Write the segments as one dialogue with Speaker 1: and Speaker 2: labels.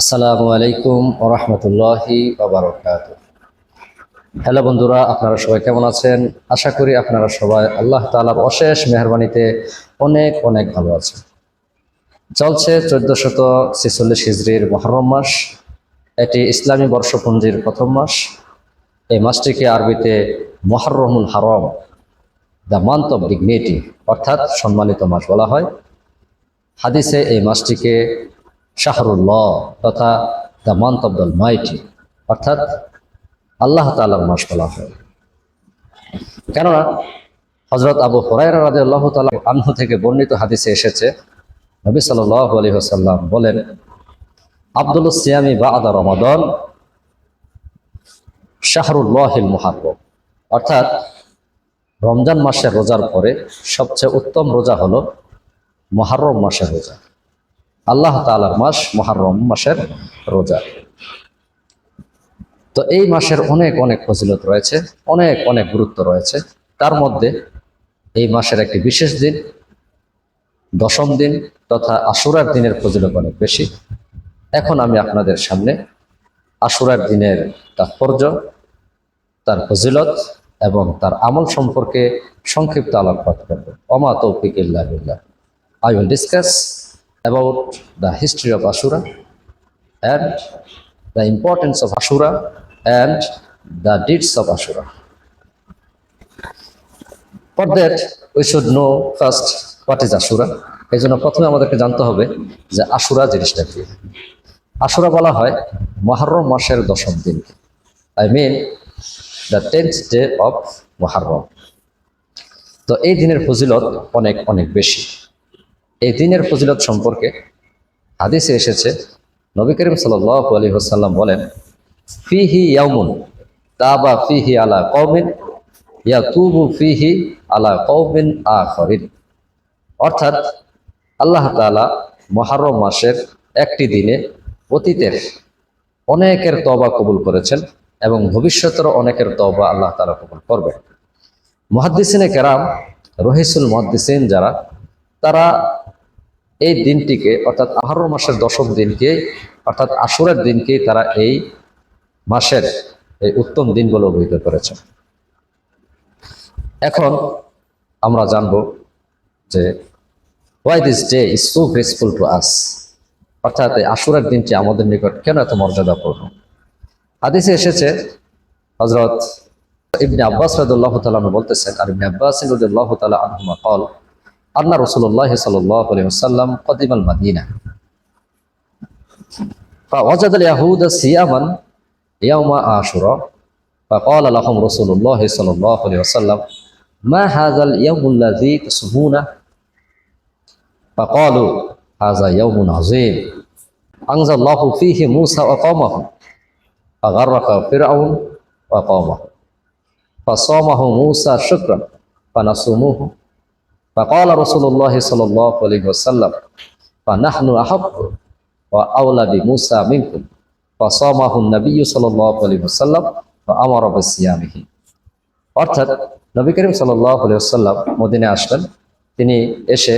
Speaker 1: আসসালামু আলাইকুম ওরহমতুল্লাহি হ্যালো বন্ধুরা, আপনারা সবাই কেমন আছেন? আশা করি আপনারা সবাই আল্লাহ তাআলার অশেষ মেহরবানিতে অনেক অনেক ভালো আছেন। চলছে চোদ্দ শত ছেচল্লিশ হিজড়ির মহরম মাস। এটি ইসলামী বর্ষপঞ্জির প্রথম মাস। এই মাসটিকে আরবিতে মহরমুল হারম, দ্য মান্থ অব ডিগনিটি অর্থাৎ সম্মানিত মাস বলা হয়। হাদিসে এই মাসটিকে শাহরুল্লাহ তথা the month of the mighty অর্থাৎ আল্লাহ তালার মাস বলা হয়। কেননা হজরত আবু হরাইরা রাজে আল্লাহ তালা আনহু থেকে বর্ণিত হাদিসে এসেছে, নবী সাল্লাহ আলী হাসাল্লাম বলেন আব্দুল সিয়ামি বা আদা রমাদন শাহরুল্লাহিল মুহাররম। অর্থাৎ রমজান মাসের রোজার পরে সবচেয়ে উত্তম রোজা হলো মহারম মাসের রোজা। আল্লাহ তালার মাস মহারম মাসের রোজা। তো এই মাসের অনেক অনেক ফজিলত রয়েছে, অনেক অনেক গুরুত্ব রয়েছে। তার মধ্যে এই মাসের একটি বিশেষ দিন, দশম দিন তথা আশুরার দিনের ফজিলত অনেক বেশি। এখন আমি আপনাদের সামনে আশুরার দিনের তাৎপর্য, তার ফজিলত এবং তার আমল সম্পর্কে সংক্ষিপ্ত আলোকপাত করব। অমা তৌফিক বিল্লাহ। I discuss about the history of Ashura and the importance of Ashura and the deeds of Ashura. For that, we should know first what is Ashura. এই জন্য প্রথমে আমাদেরকে জানতে হবে যে আশুরা জিনিসটা কি আশুরা বলা হয় মহারম মাসের দশম দিনকে I mean the tenth day of Muharram তো এই দিনের ফজিলত অনেক অনেক বেশি এই দিনের ফজিলত সম্পর্কে হাদিসে এসেছে, নবী করিম সাল্লাহ আলী হাসাল্লাম বলেন, ফিহি ইয়ামুন তাবা ফিহি আলা কৌমিন ইয়া তুবু ফিহি আলা কৌমিন আখরিন। অর্থাৎ আল্লাহ তালা মহারম মাসের একটি দিনে অতীতের অনেকের তবা কবুল করেছেন এবং ভবিষ্যতেরও অনেকের তবা আল্লাহ তালা কবুল করবেন। মহাদ্দিসিনে কেরাম, রহিসুল মহাদ্দিসিন যারা, তারা এই দিনটিকে, অর্থাৎ আহার মাসের দশম দিনকে, অর্থাৎ আশুরের দিনকে তারা এই মাসের এই উত্তম দিন বলে অভিহিত করেছে। এখন আমরা জানব যে why this day is so graceful to us অর্থাৎ এই আশুরের দিনটি আমাদের নিকট কেন এত মর্যাদাপূর্ণ? হাদিসে এসেছে হজরত ইবনে আব্বাস রাদুল্লাহ তালা বলতেছেন, আর ইবনে আব্বাস রাদুল্লাহ তালা আনহুমা কল أن رسول الله صلى الله عليه وسلم قدم المدينة. فوجد اليهود صياما يوم عاشوراء فقال لهم رسول الله صلى الله عليه وسلم ما هذا اليوم الذي تصومونه؟ فقالوا هذا يوم عظيم أنزل الله فيه موسى وقومه. فغرق فرعون وقومه فصامه موسى شكرا فنصوموه. فقال رسول الله صلى الله عليه وسلم فنحن أحق وأولى بموسى منكم فصامه النبي صلى الله عليه وسلم فأمر بصيامه অর্থাৎ নবী করিম সাল্লাম মদিনে আসলেন তিনি এসে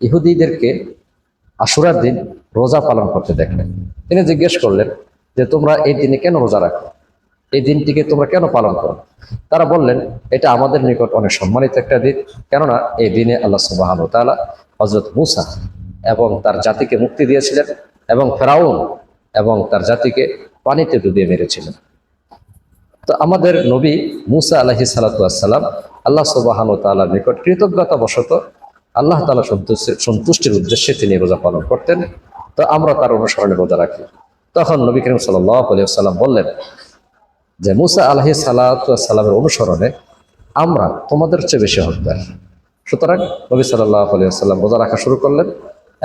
Speaker 1: ইহুদিদেরকে আশুরার দিন রোজা পালন করতে দেখলেন তিনি জিজ্ঞেস করলেন যে তোমরা এই দিনে কেন রোজা রাখো এই দিনটিকে তোমরা কেন পালন করো? তারা বললেন, এটা আমাদের নিকট অনেক সম্মানিত একটা দিন। কেননা এই দিনে আল্লাহ সুবাহ তালা হজরত মুসা এবং তার জাতিকে মুক্তি দিয়েছিলেন এবং ফেরাউন এবং তার জাতিকে পানিতে ডুবিয়ে মেরেছিলেন। তো আমাদের নবী মুসা আলহি সালাতাম আল্লাহ সুবাহান তালার নিকট কৃতজ্ঞতা বশত আল্লাহ তালা সন্তুষ্টির উদ্দেশ্যে তিনি রোজা পালন করতেন। তো আমরা তার অনুসরণে রোজা রাখি। তখন নবী করিম সাল্লাহ আলিয়া সাল্লাম বললেন যে মুসা আলহি সালাতামের অনুসরণে আমরা তোমাদের চেয়ে বেশি হকদার। সুতরাং নবী সাল্লাহ আলিয়াল্লাম রোজা রাখা শুরু করলেন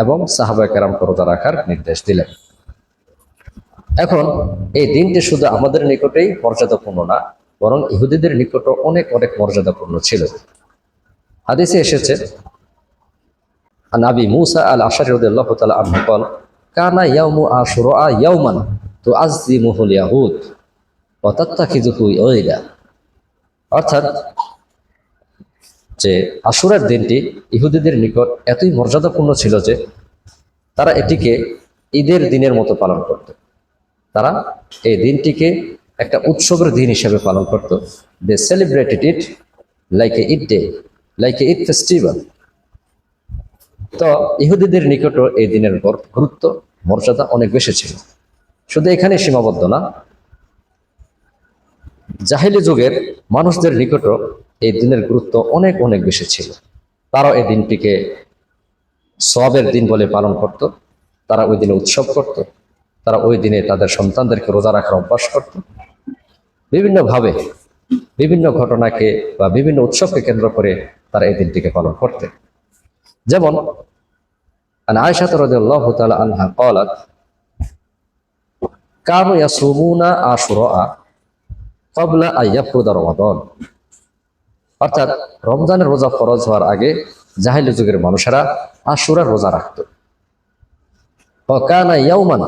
Speaker 1: এবং সাহাবা কেরামকে রোজা রাখার নির্দেশ দিলেন। এখন এই দিনটি শুধু আমাদের নিকটেই মর্যাদাপূর্ণ না, বরং ইহুদিদের নিকটও অনেক অনেক মর্যাদাপূর্ণ ছিল। হাদিসে এসেছে নাবি মুসা আল আশারি রদুল্লাহ তালা আনহু কল, কানা ইয়াউমু আশুরা ইয়াউমান তো আজিমুহুল ইয়াহুদ। অর্থাৎ যে আশুরার দিনটি ইহুদিদের নিকট এতই মর্যাদাপূর্ণ ছিল যে তারা এটিকে ঈদের দিনের মতো পালন করত। তারা এই দিনটিকে একটা উৎসবের দিন হিসেবে পালন করত। They celebrated it like a Eid day like a Eid festival তো ইহুদিদের নিকটও এই দিনের গুরুত্ব, মর্যাদা অনেক বেশি ছিল। শুধু এখানে সীমাবদ্ধ না জাহিলি যুগের মানুষদের নিকটও এই দিনের গুরুত্ব অনেক অনেক বেশি ছিল তারাও এই দিনটিকে সবের দিন বলে পালন করত তারা ওই দিনে উৎসব করত তারা ওই দিনে তাদের সন্তানদেরকে রোজা রাখার অভ্যাস করত বিভিন্নভাবে বিভিন্ন ঘটনাকে বা বিভিন্ন উৎসবকে কেন্দ্র করে তারা এই দিনটিকে পালন করতে যেমন عن عائشة رضي الله تعالى عنها قالت كانوا يصومون عاشوراء কবলা আইয়াফরুদা রমাদন। অর্থাৎ রমজানের রোজা ফরজ হওয়ার আগে জাহিল যুগের মানুষেরা আশুরার রোজা রাখত। হকানা ইয়াউমান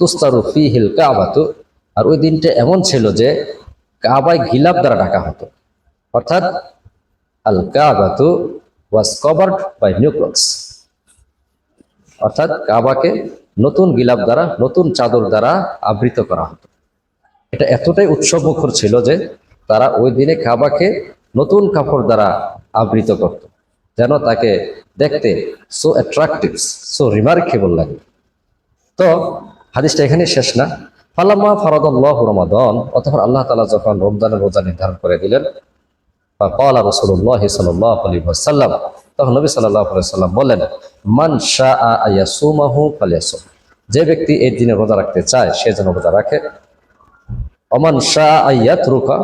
Speaker 1: তুস্তারু ফি হিল কাবাতু। আর ওই দিনটা এমন ছিল যে কাবায় গিলাপ দ্বারা ঢাকা হতো। অর্থাৎ আল কাবাতু was covered by new clothes অর্থাৎ কাবাকে নতুন গিলাপ দ্বারা, নতুন চাদর দ্বারা আবৃত করা হতো। এটা এতটাই উৎসব মুখর ছিল যে তারা ওই দিনে কাবাকে নতুন কাপড় দ্বারা আবৃত করত, যেন তাকে দেখতে সো অ্যাট্রাকটিভ সো রিমার্কেবল লাগে। তো হাদিসটা এখানে শেষ না। ফালাম্মা ফরদুল্লাহ রমাদন, অতঃপর আল্লাহ তালা যখন রমজানের রোজা নির্ধারণ করে দিলেন বা কলা রসুল্লাহ সাল্লাহ আলী সাল্লাম তখন নবী সাল্লাহ বলেন মান শাহ আয়াসুমাহু ফালিয়াসুম। যে ব্যক্তি এই দিনে রোজা রাখতে চায়, সে যেন রোজা রাখে। অমান শাহ আয়াত রুকা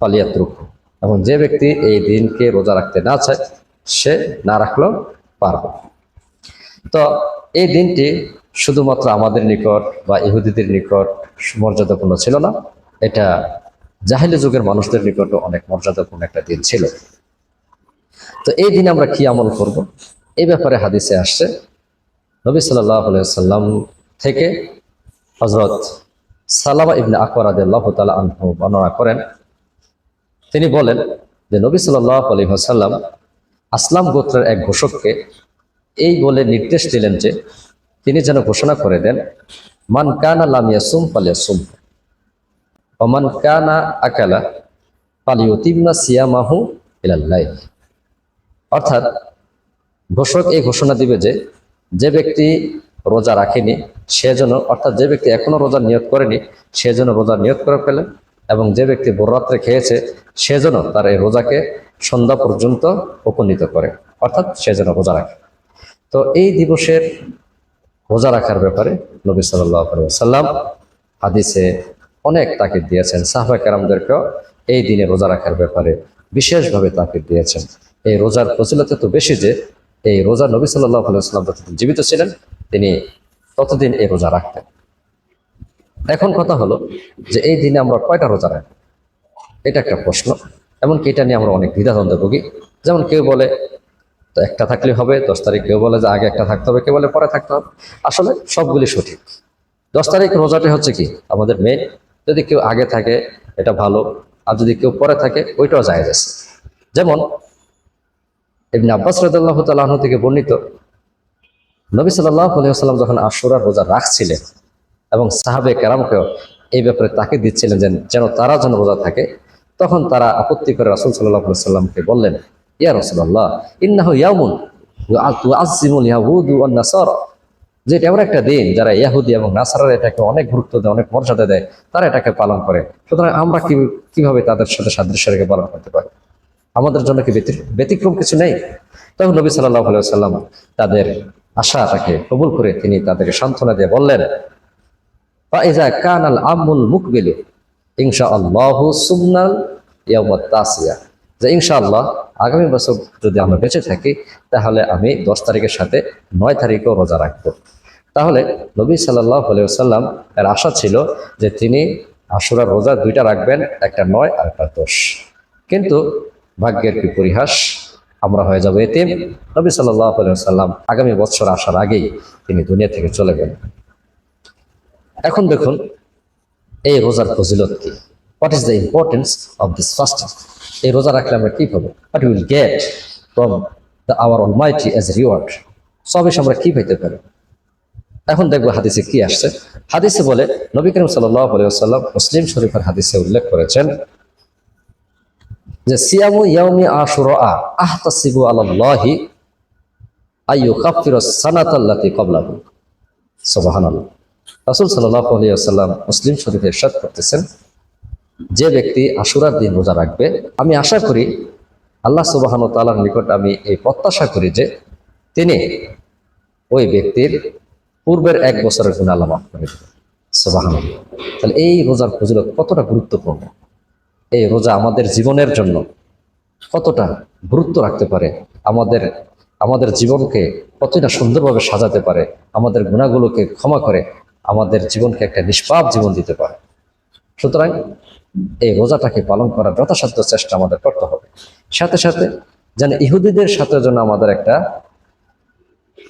Speaker 1: ফালিয়াত রুকু এবং যে ব্যক্তি এই দিনকে রোজা রাখতে না চায়, সে না রাখলেও পারবে। তো এই দিনটি শুধুমাত্র আমাদের নিকট বা ইহুদিদের নিকট মর্যাদাপূর্ণ ছিল না, এটা জাহিলি যুগের মানুষদের নিকটও অনেক মর্যাদাপূর্ণ একটা দিন ছিল। তো এই দিনে আমরা কি আমল করব? এই ব্যাপারে হাদিসে আসছে, নবী সাল্লাহ সাল্লাম থেকে হজরত সালামা ইবনে আকবর আদাল্লাহ তালা বর্ণনা করেন, তিনি বলেন যে নবী সাল্লাহ আলী সাল্লাম আসলাম গোত্রের এক ঘোষককে এই বলে নির্দেশ দিলেন যে তিনি যেন ঘোষণা করে দেন, মান কানা লামিয়াসুম পালিয়াসুম অমান কানা আকালা পালিউতিম্মা সিয়ামাহু ইলাল্লাহ অর্থাৎ ঘোষক এই ঘোষণা দিবে যে যে ব্যক্তি রোজা রাখেনি সে যেন অর্থাৎ যে ব্যক্তি এখনও রোজা নিয়োগ করেনি সে যেন রোজা নিয়োগ করে ফেলে এবং যে ব্যক্তি বররাত্রে খেয়েছে সে যেন তার এই রোজাকে সন্ধ্যা পর্যন্ত উপনীত করে, অর্থাৎ সে যেন রোজা রাখে। তো এই দিবসের রোজা রাখার ব্যাপারে নবী সাল্লাম হাদিসে অনেক তাকিদ দিয়েছেন, সাহবা কেরামদেরকেও এই দিনে রোজা রাখার ব্যাপারে বিশেষভাবে তাকিদ দিয়েছেন। এই রোজার প্রচলিত তো বেশি যে, এই রোজা নবী সাল্লাহ সাল্লাম জীবিত ছিলেন তিনি ততদিন এই রোজা রাখতেন। এখন কথা হলো যে এই দিনে আমরা কয়টা রোজা রাখি এটা একটা প্রশ্ন। এমনকি এটা নিয়ে আমরা অনেক দ্বিধাদ্বন্দ্বে ভুগি। যেমন কেউ বলে, তো একটা থাকলে হবে। দশ তারিখ কেউ বলে যে, আগে একটা থাকতে হবে। কেউ বলে, পরে থাকতে হবে। আসলে সবগুলি সঠিক। দশ তারিখ রোজাটি হচ্ছে কি? আমাদের মেন যদি কেউ আগে থাকে, এটা ভালো। আর যদি কেউ পরে থাকে, ওইটাও যায় যেমন এমনি আব্বাস রদাল্লাহ তালাহ থেকে বর্ণিত নবী আলিয়াল্লাম যখন আশুরার রোজা রাখছিলেন এবং সাহাবে কেরামকেও এই ব্যাপারে তাকে দিচ্ছিলেন যেন যেন তারা যেন রোজা থাকে, তখন তারা আপত্তি করে রাসুল সাল্লাহ সাল্লামকে বললেন, ইয়া রসুল্লাহ ইন্নাহ ইয়ামুন আজিমুল যে এটা এমন একটা দিন যারা ইয়াহুদি এবং নাসারার এটাকে অনেক গুরুত্ব দেয়, অনেক মর্যাদা দেয়, তারা এটাকে পালন করে। সুতরাং আমরা কি, কীভাবে তাদের সাথে সাদৃশ্য রেখে পালন করতে পারি? আমাদের জন্য কি ব্যতিক্রম কিছু নেই? তখন নবী সাল্লাহ সাল্লাম তাদের আশাটাকে কবুল করে তিনি তাদেরকে সান্ত্বনা দিয়ে বললেন, ফাইজা কানাল আমুল মুকবিল ইনশা আল্লাহ সুমনাল ইয়াউমাত তাসিয়া। যে ইনশাআল্লাহ আগামী বছর যদি আমরা বেঁচে থাকি, তাহলে আমি দশ তারিখের সাথে নয় তারিখও রোজা রাখব। তাহলে নবী সাল্লাহ সাল্লাম এর আশা ছিল যে তিনি আশুরার রোজা দুইটা রাখবেন, একটা নয় আর একটা দশ। কিন্তু ভাগ্যের কি পরিহাস? আমরা হয়ে যাব এতিম। নবী সাল্লাম আগামী বছর আসার আগেই তিনি দুনিয়া থেকে চলে গেলেন। এখন দেখুন, এই রোজার ফজিলত কি? What is the importance of this fasting এই রোজা রাখলে আমরা কি পাবো? What will get from the our almighty as reward সবেশ আমরা কি পেতে পারি? এখন দেখব হাদিসে কি আসছে। হাদিসে বলে, নবী করিম সাল্লাহ সাল্লাম মুসলিম শরীফের হাদিসে উল্লেখ করেছেন যে সিয়ামু ইয়াউমি আশুরা, আহতাসিবু আলাল্লাহি আইয়ু কাফির সানাতাল্লাতি কবলাহু সুবহানাল্লাহ। রাসূল ওয়াসাল্লাম মুসলিম শরীফে ইরশাদ করতেছেন, যে ব্যক্তি আশুরার দিন রোজা রাখবে, আমি আশা করি আল্লাহ সুবহানাহু ওয়া তাআলার নিকট আমি এই প্রত্যাশা করি যে তিনি ওই ব্যক্তির পূর্বের এক বছরের গুণ আল্লাহ মাফ করে দেবেন। তাহলে এই রোজার ফজিলত কতটা গুরুত্বপূর্ণ? এই রোজা আমাদের জীবনের জন্য কতটা গুরুত্ব রাখতে পারে, আমাদের আমাদের জীবনকে কতটা সুন্দরভাবে সাজাতে পারে, আমাদের গুণাগুলোকে ক্ষমা করে আমাদের জীবনকে একটা নিষ্পাপ জীবন দিতে পারে। সুতরাং এই রোজাটাকে পালন করার যথাসাধ্য চেষ্টা আমাদের করতে হবে। সাথে সাথে যেন ইহুদিদের সাথে যেন আমাদের একটা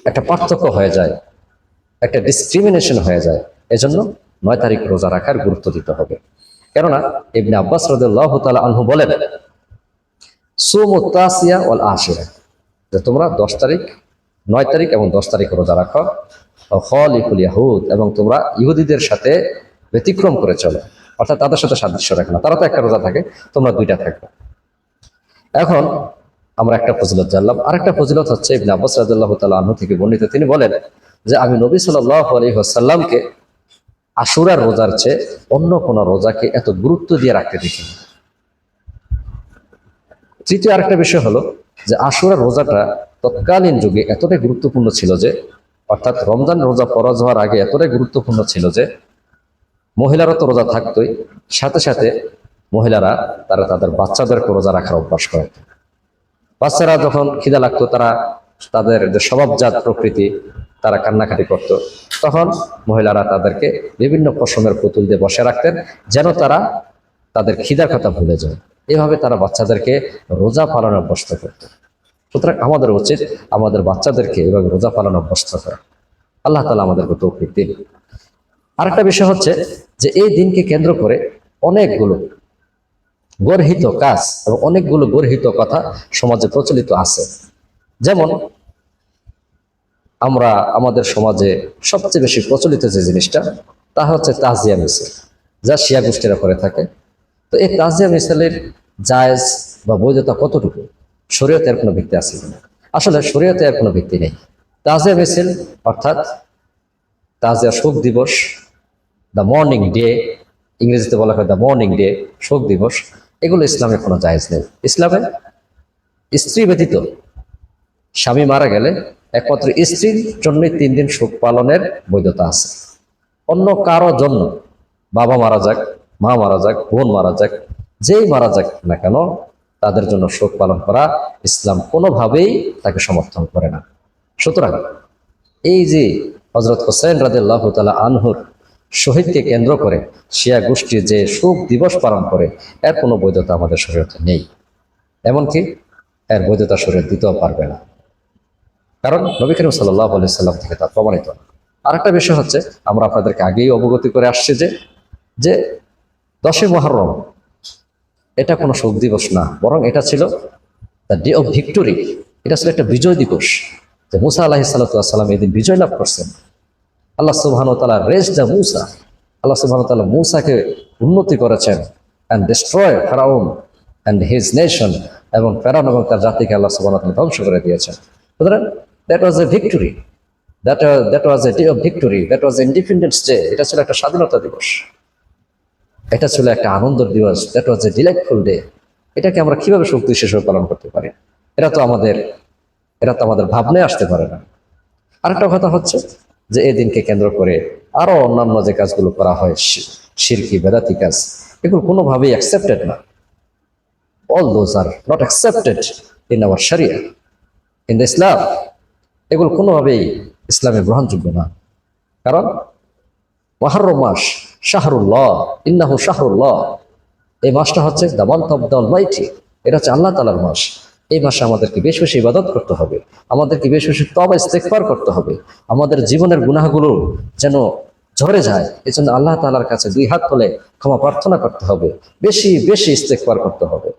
Speaker 1: একটা পার্থক্য হয়ে যায়, একটা ডিসক্রিমিনেশন হয়ে যায়, এজন্য নয় তারিখ রোজা রাখার গুরুত্ব দিতে হবে। কেননা ইবনে আব্বাস রদুল্লাহ তালা আনহু বলেন তোমরা দশ তারিখ, নয় তারিখ এবং দশ তারিখ রোজা রাখো হলিকুল ইয়াহুদ এবং তোমরা ইহুদিদের সাথে ব্যতিক্রম করে চলো। অর্থাৎ তাদের সাথে সাদৃশ্য রাখো না। তারা তো একটা রোজা থাকে, তোমরা দুইটা থাকবে। এখন আমরা একটা ফজিলত জানলাম। আরেকটা ফজিলত হচ্ছে ইবনে আব্বাস রাদিয়াল্লাহু তাআলা আনহু থেকে বর্ণিত। তিনি বলেন যে, আমি নবী সাল্লাল্লাহু আলাইহি ওয়াসাল্লামকে আশুরার রোজার চেয়ে অন্য কোন রোজাকে এত গুরুত্ব দিয়ে রাখতে দেখি তৃতীয় আরেকটা বিষয় হলো যে আশুরার রোজাটা তৎকালীন যুগে এতটাই গুরুত্বপূর্ণ ছিল যে, অর্থাৎ রমজান রোজা পরাজ হওয়ার আগে এতটাই গুরুত্বপূর্ণ ছিল যে মহিলারা তো রোজা থাকতোই, সাথে সাথে মহিলারা তারা তাদের বাচ্চাদেরকে রোজা রাখার অভ্যাস করে। বাচ্চারা যখন খিদা লাগতো, তারা তাদের যে স্বভাবজাত প্রকৃতি তারা কান্নাকাটি করত। তখন মহিলারা তাদেরকে বিভিন্ন পশমের পুতুল দিয়ে বসে রাখতেন, যেন তারা তাদের খিদার কথা ভুলে যায়। এভাবে তারা বাচ্চাদেরকে রোজা পালনে অভ্যস্ত করত। সুতরাং আমাদের উচিত আমাদের বাচ্চাদেরকে এভাবে রোজা পালন অভ্যস্ত করা। আল্লাহ তালা আমাদেরকে তৌফিক দিন। আরেকটা বিষয় হচ্ছে যে এই দিনকে কেন্দ্র করে অনেকগুলো গর্হিত কাজ এবং অনেকগুলো গর্হিত কথা সমাজে প্রচলিত আছে। যেমন আমরা আমাদের সমাজে সবচেয়ে বেশি প্রচলিত যে জিনিসটা, তা হচ্ছে তাজিয়া মিছিল, যা শিয়া গোষ্ঠীরা করে থাকে। তো এই তাজিয়া মিছিলের জায়েজ বা বৈধতা কতটুকু? শরীয়তে এর কোনো ভিত্তি আছে আসলে শরীয়তে এর কোনো ভিত্তি নেই। তাজিয়া মিছিল, অর্থাৎ তাজিয়া শোক দিবস দ্য মর্নিং ডে ইংরেজিতে বলা হয় দ্য মর্নিং ডে শোক দিবস, এগুলো ইসলামে কোনো জায়েজ নেই। ইসলামে স্ত্রী ব্যতীত স্বামী মারা গেলে একমাত্র স্ত্রীর জন্যই তিন দিন শোক পালনের বৈধতা আছে। অন্য কারও জন্য বাবা মারা যাক, মা মারা যাক, বোন মারা যাক, যেই মারা যাক না কেন, তাদের জন্য শোক পালন করা ইসলাম কোনোভাবেই তাকে সমর্থন করে না। সুতরাং এই যে হজরত হোসেন রাদিল্লাহ তালা আনহুর শহীদকে কেন্দ্র করে শিয়া গোষ্ঠী যে শোক দিবস পালন করে, এর কোনো বৈধতা আমাদের শরীরতে নেই। এমনকি এর বৈধতা শরীর দিতেও পারবে না। কারণ নবী করিম সাল্লাহ সাল্লাম থেকে তা প্রমাণিত আরেকটা বিষয় হচ্ছে, আমরা আপনাদেরকে আগেই অবগতি করে আসছি যে যে দশই মহরম এটা কোনো শোক দিবস না, বরং এটা ছিল দ্য ডে অফ ভিক্টোরি এটা ছিল একটা বিজয় দিবস। যে মুসা আলাহি সাল্লাম এদিন বিজয় লাভ করছেন। আল্লাহ সুবাহান তালা রেস দ্য মুসা। আল্লাহ সুবাহান তালা মুসাকে উন্নতি করেছেন অ্যান্ড ডিস্ট্রয় ফেরাউন অ্যান্ড হিজ নেশন এবং ফেরাউন এবং তার জাতিকে আল্লাহ সুবাহ ধ্বংস করে দিয়েছেন। সুতরাং that was a victory that that was a day of victory that was independence day এটা ছিল একটা স্বাধীনতা দিবস। এটা ছিল একটা আনন্দের দিবস। That was a delightful day এটাকে আমরা কীভাবে শক্তি হিসেবে পালন করতে পারি? এটা তো আমাদের এটা তো আমাদের ভাবনায় আসতে পারে না। আরেকটা কথা হচ্ছে যে এই দিনকে কেন্দ্র করে আরও অন্যান্য যে কাজগুলো করা হয় শিরকি বেদাতি কাজ, এগুলো কোনোভাবেই অ্যাকসেপ্টেড না। All those are not accepted in our শরিয়া ইন দ্য ইসলাম এগুলো কোনোভাবেই ইসলামে গ্রহণযোগ্য না। কারণ, মহারম মাস, শাহরুল্লাহ, ইন্নাহু শাহরুল্লাহ। এই মাসটা হচ্ছে অফ দ্য মাইটি এটা হচ্ছে আল্লাহ তালার মাস। এই মাসে আমাদেরকে বেশ বেশি ইবাদত করতে হবে। আমাদেরকে বেশ বেশি তবা ইস্তেকবার করতে হবে। আমাদের জীবনের গুনাহগুলো যেন ঝরে যায় এই জন্য আল্লাহ তালার কাছে দুই হাত তোলে ক্ষমা প্রার্থনা করতে হবে। বেশি বেশি ইস্তেকবার করতে হবে।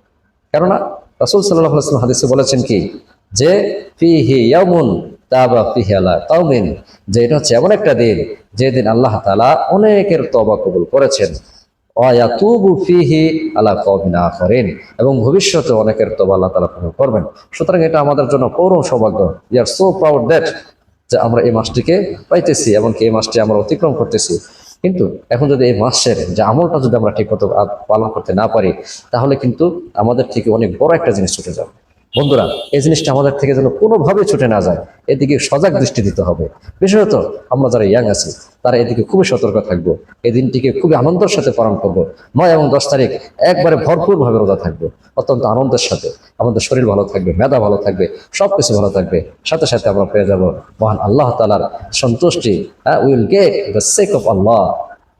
Speaker 1: কেননা, রাসুল সাল্লাহ হাদিসে বলেছেন কি? যে ফিহি ইয়ামুন তাবা ফিহালা তাওমিন, যে এটা হচ্ছে এমন একটা দিন যেদিন আল্লাহ তাআলা অনেকের তবা কবুল করেছেন। ওয়াতুবু ফিহি আলা কওমিন আখরিন, এবং ভবিষ্যতে অনেকের তবা আল্লাহ তাআলা কবুল করবেন। সুতরাং এটা আমাদের জন্য পরম সৌভাগ্য। We are so proud that যে আমরা এই মাসটিকে পাইতেছি, এমনকি এই মাসটি আমরা অতিক্রম করতেছি। কিন্তু এখন যদি এই মাসের যে আমলটা যদি আমরা ঠিকমতো আ- পালন করতে না পারি, তাহলে কিন্তু আমাদের থেকে অনেক বড় একটা জিনিস ছুটে যাবে। বন্ধুরা, এই জিনিসটা আমাদের থেকে যেন কোনোভাবে ছুটে না যায়, এদিকে সজাগ দৃষ্টি দিতে হবে। বিশেষত আমরা যারা ইয়াং আছি, তারা এদিকে খুবই সতর্ক থাকব। এই দিনটিকে খুবই আনন্দের সাথে পালন করব। নয় এবং দশ তারিখ একবারে ভরপুরভাবে রোজা থাকব, অত্যন্ত আনন্দের সাথে। আমাদের শরীর ভালো থাকবে, মেধা ভালো থাকবে সব কিছু ভালো থাকবে। সাথে সাথে আমরা পেয়ে যাব মহান আল্লাহ তালার সন্তুষ্টি। Will get the sake of Allah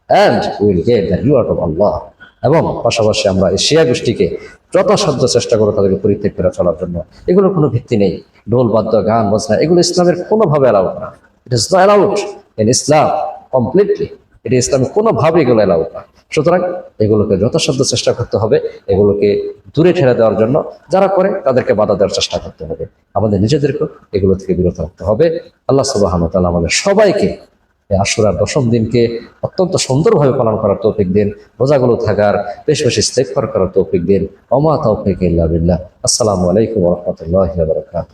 Speaker 1: and will get the reward of Allah এবং পাশাপাশি আমরা এই শিয়া গোষ্ঠীকে যথাসাধ্য চেষ্টা করব তাদেরকে পরিত্যাগ করে চলার জন্য। এগুলোর কোনো ভিত্তি নেই। ঢোল, বাদ্য, গান, বাজনা, এগুলো ইসলামের কোনোভাবে অ্যালাউড না। It is not in Islam completely এটি ইসলামে কোনোভাবে এগুলো অ্যালাউড না। সুতরাং এগুলোকে যথাসাধ্য চেষ্টা করতে হবে। এগুলোকে দূরে ঠেলে দেওয়ার জন্য যারা করে, তাদেরকে বাধা দেওয়ার চেষ্টা করতে হবে। আমাদের নিজেদেরকেও এগুলো থেকে বিরত রাখতে হবে। আল্লাহ সুবাহ আমাদের সবাইকে আশুরার দশম দিনকে অত্যন্ত সুন্দরভাবে পালন করার তৌফিক দিন, রোজাগুলো থাকার, বেশ বেশি ইস্তেগফার করার তৌফিক দিন অমা তৌফিক ইল্লা আসসালামু আলাইকুম রহমতুল্লাহ বারাকাতুহু।